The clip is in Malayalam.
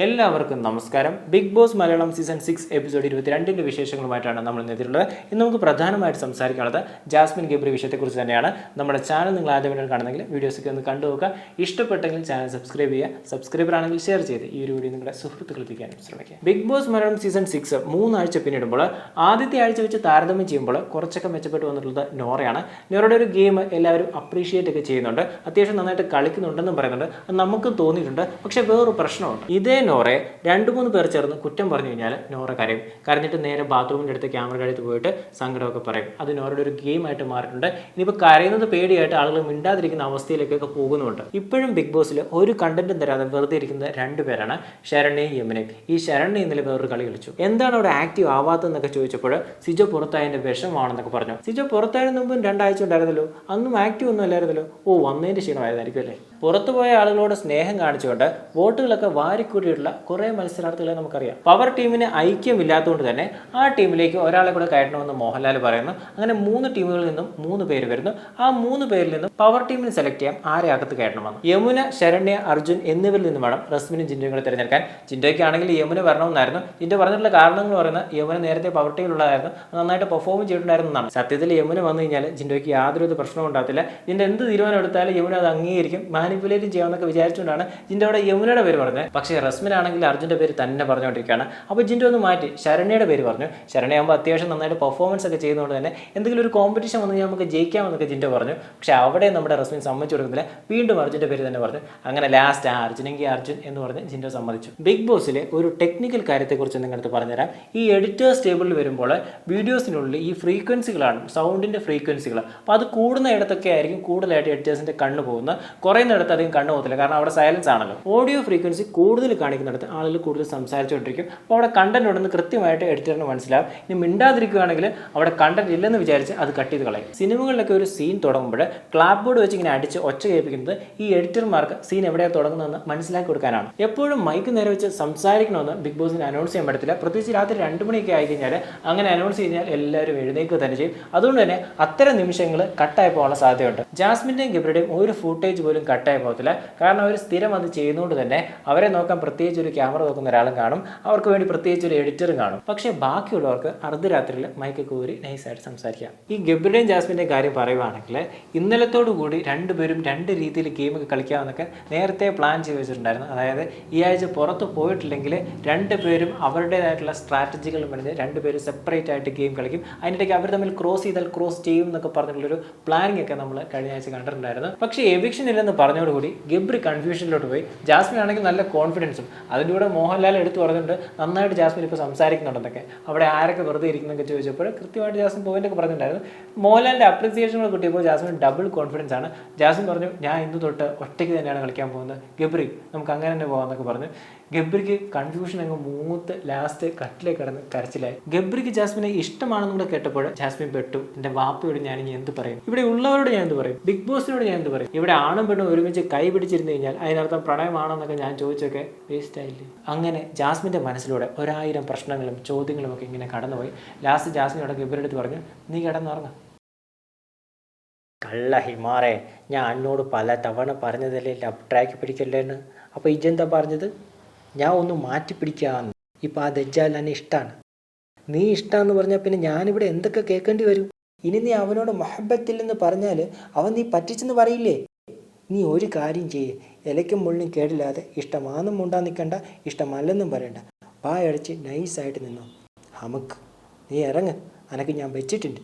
എല്ലാവർക്കും നമസ്കാരം. Big boss Malayalam season six episode ഇരുപത്തിരണ്ടിന്റെ വിശേഷങ്ങളുമായിട്ടാണ് നമ്മൾ നേരിട്ടുള്ളത് ഇന്ന് നമുക്ക് പ്രധാനമായിട്ട് സംസാരിക്കാനുള്ളത് ജാസ്മിൻ ഗബ്രി വിഷയത്തെക്കുറിച്ച് തന്നെയാണ്. നമ്മുടെ ചാനൽ നിങ്ങൾ ആദ്യമായിട്ട് കാണുന്നെങ്കിൽ വീഡിയോസൊക്കെ ഒന്ന് കണ്ടു നോക്കുക. ഇഷ്ടപ്പെട്ടെങ്കിൽ ചാനൽ സബ്സ്ക്രൈബ് ചെയ്യുക. സബ്സ്ക്രൈബർ ആണെങ്കിൽ ഷെയർ ചെയ്ത് ഈ ഒരു വീഡിയോ നിങ്ങളുടെ സുഹൃത്തുക്കളെത്തിക്കാനും ശ്രമിക്കുക. Big boss Malayalam season six മൂന്നാഴ്ച പിന്നിടുമ്പോൾ ആദ്യത്തെ ആഴ്ച വെച്ച് താരതമ്യം ചെയ്യുമ്പോൾ കുറച്ചൊക്കെ മെച്ചപ്പെട്ട് വന്നിട്ടുള്ളത് നോറയാണ്. നോറയുടെ ഒരു ഗെയിം എല്ലാവരും അപ്രീഷിയേറ്റ് ഒക്കെ ചെയ്യുന്നുണ്ട്. അത്യാവശ്യം നന്നായിട്ട് കളിക്കുന്നുണ്ടെന്നും പറയുന്നുണ്ട്. നമുക്കും തോന്നിയിട്ടുണ്ട്. പക്ഷേ വേറൊരു പ്രശ്നമുണ്ട്. ഇതേ നോറെ രണ്ട് മൂന്ന് പേർ ചേർന്ന് കുറ്റം പറഞ്ഞു കഴിഞ്ഞാൽ നോറ കരയും. കരഞ്ഞിട്ട് നേരെ ബാത്റൂമിന്റെ അടുത്ത് ക്യാമറ അടുത്ത് പോയിട്ട് സങ്കടമൊക്കെ പറയും. അത് നോറയുടെ ഒരു ഗെയിമായിട്ട് മാറിയിട്ടുണ്ട്. ഇനിയിപ്പോൾ കരയുന്നത് പേടിയായിട്ട് ആളുകൾ മിണ്ടാതിരിക്കുന്ന അവസ്ഥയിലേക്കൊക്കെ പോകുന്നുണ്ട്. ഇപ്പോഴും ബിഗ് ബോസിൽ ഒരു കണ്ടന്റും തരാതെ വെറുതെ ഇരിക്കുന്ന രണ്ട് പേരാണ് ശരണ്യയും യമുനയും. ഈ ശരണ്യ ഇന്നലെ വേറൊരു കളി കളിച്ചു. എന്താണ് അവിടെ ആക്റ്റീവ് ആവാത്തതെന്നൊക്കെ ചോദിച്ചപ്പോൾ സിജോ പുറത്തായതിന്റെ വിഷമാണെന്നൊക്കെ പറഞ്ഞു. സിജോ പുറത്തായതിന് മുമ്പും രണ്ടാഴ്ച ഉണ്ടായിരുന്നല്ലോ? അന്നും ആക്റ്റീവ് ഒന്നും അല്ലായിരുന്നല്ലോ? ഓ വന്നതിന്റെ ക്ഷീണമായതായിരിക്കും അല്ലേ? പുറത്തുപോയ ആളുകളോട് സ്നേഹം കാണിച്ചുകൊണ്ട് വോട്ടുകളൊക്കെ വാരിക്കൂട്ടിയിട്ടുള്ള കുറേ മത്സരാർത്ഥികളെ നമുക്കറിയാം. പവർ ടീമിന് ഐക്യമില്ലാത്തതുകൊണ്ട് തന്നെ ആ ടീമിലേക്ക് ഒരാളെ കൂടെ കയറ്റണമെന്ന് മോഹൻലാൽ പറയുന്നു. അങ്ങനെ മൂന്ന് ടീമുകളിൽ നിന്നും മൂന്ന് പേര് വരുന്നു. ആ മൂന്ന് പേരിൽ നിന്നും പവർ ടീമിന് സെലക്ട് ചെയ്യാം ആരെ അകത്ത് കയറ്റണമെന്ന്? യമുന ശരണ്യ അർജുൻ എന്നിവരിൽ നിന്നും വേണം റസ്മിനും ജിൻഡോയും കൂടെ തിരഞ്ഞെടുക്കാൻ ജിൻഡോയ്ക്കാണെങ്കിൽ യമുന വരണമെന്നായിരുന്നു. ജിൻഡോ പറഞ്ഞിട്ടുള്ള എന്ന് പറയുന്നത് യമുന നേരത്തെ പവർ ടീമിലുള്ളതായിരുന്നു നന്നായിട്ട് പെർഫോം ചെയ്തിട്ടുണ്ടായിരുന്നു എന്നാണ്. സത്യത്തിൽ യമുന വന്നു കഴിഞ്ഞാൽ ജിൻഡോയ്ക്ക് യാതൊരു പ്രശ്നവും ഉണ്ടാകത്തില്ല. ഇതിന്റെ എന്ത് തീരുമാനം എടുത്താലും യമുന അത് അംഗീകരിക്കും. മാനിപ്പുലേറ്റ് ചെയ്യാമെന്നൊക്കെ വിചാരിച്ചുകൊണ്ടാണ് ജിന്റെ അവിടെ യമുനയുടെ പേര് പറഞ്ഞത്. പക്ഷേ റസ്മിനാണെങ്കിൽ അർജുന്റെ പേര് തന്നെ പറഞ്ഞുകൊണ്ടിരിക്കുകയാണ്. അപ്പോൾ ജിന്റെ ഒന്ന് മാറ്റി. ശരണ്യയുടെ പേര് പറഞ്ഞു. ശരണ്യാകുമ്പോൾ അത്യാവശ്യം നന്നായിട്ട് പെർഫോമൻസ് ഒക്കെ ചെയ്യുന്നതുകൊണ്ട് തന്നെ എന്തെങ്കിലും ഒരു കോമ്പറ്റീഷൻ വന്നു കഴിഞ്ഞാൽ നമുക്ക് ജയിക്കാമെന്നൊക്കെ ജിന്റെ പറഞ്ഞു. പക്ഷേ അവിടെ നമ്മുടെ റസ്മിൻ സമ്മതിച്ചു കൊടുക്കുന്നില്ല. വീണ്ടും അർജുന്റെ പേര് തന്നെ പറഞ്ഞു. അങ്ങനെ ലാസ്റ്റ് ആ അർജുനെങ്കിൽ അർജുൻ എന്ന് പറഞ്ഞ് ജിന്റെ സമ്മതിച്ചു. ബിഗ് ബോസിലെ ഒരു ടെക്നിക്കൽ കാര്യത്തെക്കുറിച്ച് നിങ്ങളടുത്ത് പറഞ്ഞുതരാം. ഈ എഡിറ്റേഴ്സ് ടേബിളിൽ വരുമ്പോൾ വീഡിയോസിനുള്ളിൽ ഈ ഫ്രീക്വൻസികളാണ് സൗണ്ടിന്റെ ഫ്രീക്വൻസികൾ അപ്പോൾ അത് കൂടുന്ന ഇടത്തൊക്കെ ആയിരിക്കും കൂടുതലായിട്ട് എഡിറ്റേഴ്സിന്റെ കണ്ണ് പോകുന്നത്. കുറയുന്നിടത്ത് അധികം കണ്ണു പോകത്തില്ല. കാരണം അവിടെ സൈലൻസ് ആണല്ലോ. ഓഡിയോ ഫ്രീക്വൻസി കൂടുതൽ കാണിക്കുന്നിടത്ത് ആളുകൾ കൂടുതൽ സംസാരിച്ചുകൊണ്ടിരിക്കും. അപ്പോൾ അവിടെ കണ്ടന്റ് ഉണ്ടെന്ന് കൃത്യമായിട്ട് എഡിറ്ററിന് മനസ്സിലാവും. ഇനി മിണ്ടാതിരിക്കുകയാണെങ്കിൽ അവിടെ കണ്ടന്റ് ഇല്ലെന്ന് വിചാരിച്ച് അത് കട്ട് ചെയ്ത് കളയും. സിനിമകളിലൊക്കെ ഒരു സീൻ തുടങ്ങുമ്പോൾ ക്ലാപ്പ് ബോർഡ് വെച്ച് ഇങ്ങനെ അടിച്ച് ഒച്ച കേൾപ്പിക്കുന്നത് ഈ എഡിറ്റർമാർക്ക് സീൻ എവിടെയാണ് തുടങ്ങുന്നതെന്ന് മനസ്സിലാക്കി കൊടുക്കാനാണ്. എപ്പോഴും മൈക്ക് നേരെ വെച്ച് സംസാരിക്കണമെന്ന് ബിഗ് ബോസിന് അനൗൺസ് ചെയ്യാൻ പറ്റത്തില്ല. പ്രത്യേകിച്ച് രാത്രി രണ്ട് മണിയൊക്കെ ആയി കഴിഞ്ഞാൽ അങ്ങനെ അനൗൺസ് കഴിഞ്ഞാൽ എല്ലാവരും എഴുന്നേക്കുക തന്നെ ചെയ്യും. അതുകൊണ്ട് തന്നെ അത്തരം നിമിഷങ്ങൾ കട്ടായി പോകാനുള്ള സാധ്യതയുണ്ട്. ജാസ്മിന്റെയും ഗിബ്രയുടെയും ഒരു ഫുട്ടേജ് പോലും കട്ടായി പോകത്തില്ല. കാരണം അവർ സ്ഥിരം അത് ചെയ്യുന്നതുകൊണ്ട് തന്നെ അവരെ നോക്കാൻ പ്രത്യേകിച്ച് ഒരു ക്യാമറ നോക്കുന്ന ഒരാളും കാണും. അവർക്ക് വേണ്ടി പ്രത്യേകിച്ച് ഒരു എഡിറ്ററും കാണും. പക്ഷേ ബാക്കിയുള്ളവർക്ക് അർദ്ധരാത്രിയിൽ മൈക്ക് കൂരി നൈസായിട്ട് സംസാരിക്കാം. ഈ ഗബ്രിയുടെയും ജാസ്മിന്റെയും കാര്യം പറയുവാണെങ്കിൽ ഇന്നലത്തോടു കൂടി രണ്ടുപേരും രണ്ട് രീതിയിൽ ഗെയിമൊക്കെ കളിക്കാമെന്നൊക്കെ നേരത്തെ പ്ലാൻ ചെയ്ത് വെച്ചിട്ടുണ്ടായിരുന്നു. അതായത് ഈ ആഴ്ച പുറത്ത് പോയിട്ടില്ലെങ്കിൽ രണ്ടുപേരും അവരുടേതായിട്ടുള്ള സ്ട്രാറ്റജികൾ പറഞ്ഞ് രണ്ടുപേരും സെപ്പറേറ്റ് ആയിട്ട് ഗെയിം കളിക്കും. അതിനിടയ്ക്ക് അവർ തമ്മിൽ ക്രോസ് ചെയ്താൽ ക്രോസ് ചെയ്യും എന്നൊക്കെ പറഞ്ഞിട്ടുള്ളൊരു പ്ലാനിങ് ഒക്കെ നമ്മൾ കഴിഞ്ഞ ആഴ്ച കണ്ടിട്ടുണ്ടായിരുന്നു. പക്ഷേ എവിക്ഷൻ ഇല്ലെന്ന് പറഞ്ഞതോടുകൂടി ഗബ്രി കൺഫ്യൂഷനിലോട്ട് പോയി. ജാസ്മിൻ ആണെങ്കിൽ നല്ല കോൺഫിഡൻസും അതിന്റെ കൂടെ മോഹൻലാൽ എടുത്തു പറഞ്ഞിട്ടുണ്ട് നന്നായിട്ട് ജാസ്മിൻ ഇപ്പോൾ സംസാരിക്കുന്നുണ്ടെന്നൊക്കെ. അവിടെ ആരൊക്കെ വെറുതെ ഇരിക്കുന്നൊക്കെ ചോദിച്ചപ്പോൾ കൃത്യമായിട്ട് ജാസ്മിൻ പോയിന്റൊക്കെ പറഞ്ഞിട്ടുണ്ടായിരുന്നു. മോഹൻലാലിന്റെ അപ്രിസിയേഷനുകൾ കിട്ടിയപ്പോൾ ജാസ്മിൻ ഡബിൾ കോൺഫിഡൻസ് ആണ്. ജാസ്മിൻ പറഞ്ഞു ഞാൻ ഇന്ന് തൊട്ട് ഒറ്റയ്ക്ക് തന്നെയാണ് കളിക്കാൻ പോകുന്നത്. ഗബ്രി നമുക്ക് അങ്ങനെ തന്നെ പോകാമെന്നൊക്കെ പറഞ്ഞു. ഗബ്രിക്ക് കൺഫ്യൂഷൻ അങ്ങ് മൂത്ത് ലാസ്റ്റ് കട്ടിലേക്ക് കിടന്ന് കരച്ചിലായി. ഗബ്രിക്ക് ജാസ്മിനെ ഇഷ്ടമാണെന്ന് കൂടെ കേട്ടപ്പോൾ ജാസ്മിൻ പെട്ടു. എന്റെ വാപ്പയോട് ഞാൻ ഇനി എന്ത് പറയും? ഇവിടെ ഉള്ളവരോട് ഞാൻ എന്ത് പറയും? ബിഗ് ബോസിനോട് ഞാൻ എന്ത് പറയും? ഇവിടെ ആണും പെണ്ണും ഒരുമിച്ച് കൈ പിടിച്ചിരുന്നു കഴിഞ്ഞാൽ അതിനർത്ഥം പ്രണയമാണെന്നൊക്കെ ഞാൻ ചോദിച്ചൊക്കെ വേസ്റ്റ് ആയില്ലേ? അങ്ങനെ ജാസ്മിന്റെ മനസ്സിലൂടെ ഒരായിരം പ്രശ്നങ്ങളും ചോദ്യങ്ങളും ഒക്കെ ഇങ്ങനെ കടന്നുപോയി. ലാസ്റ്റ് ജാസ്മിനോട് ഇവരുടെ അടുത്ത് പറഞ്ഞു നീ കിടന്നുറങ്ങാം. കള്ള ഹിമാറേ ഞാൻ അന്നോട് പല തവണ പറഞ്ഞതല്ലേ ലബ് ട്രാക്ക് പിടിക്കല്ലേന്ന്? അപ്പോൾ ഇജെന്താ പറഞ്ഞത്? ഞാൻ ഒന്ന് മാറ്റി പിടിക്കാമെന്ന് ഇപ്പം ആ ദജ്ജാൽ എന്നെ ഇഷ്ടമാണ് നീ ഇഷ്ടമെന്ന് പറഞ്ഞാൽ പിന്നെ ഞാനിവിടെ എന്തൊക്കെ കേൾക്കേണ്ടി വരും? ഇനി നീ അവനോട് മൊഹബത്തില്ലെന്ന് പറഞ്ഞാൽ അവൻ നീ പറ്റിച്ചെന്ന് പറയില്ലേ? നീ ഒരു കാര്യം ചെയ്യേ. ഇലയ്ക്കും മുള്ളിനും കേടില്ലാതെ ഇഷ്ടമാണെന്നും മുണ്ടാൻ നിൽക്കണ്ട ഇഷ്ടമല്ലെന്നും പറയണ്ട. വായടച്ച് നൈസായിട്ട് നിന്നു. ഹമുക്ക്. നീ ഇറങ്ങ്. അനക്ക് ഞാൻ വെച്ചിട്ടുണ്ട്.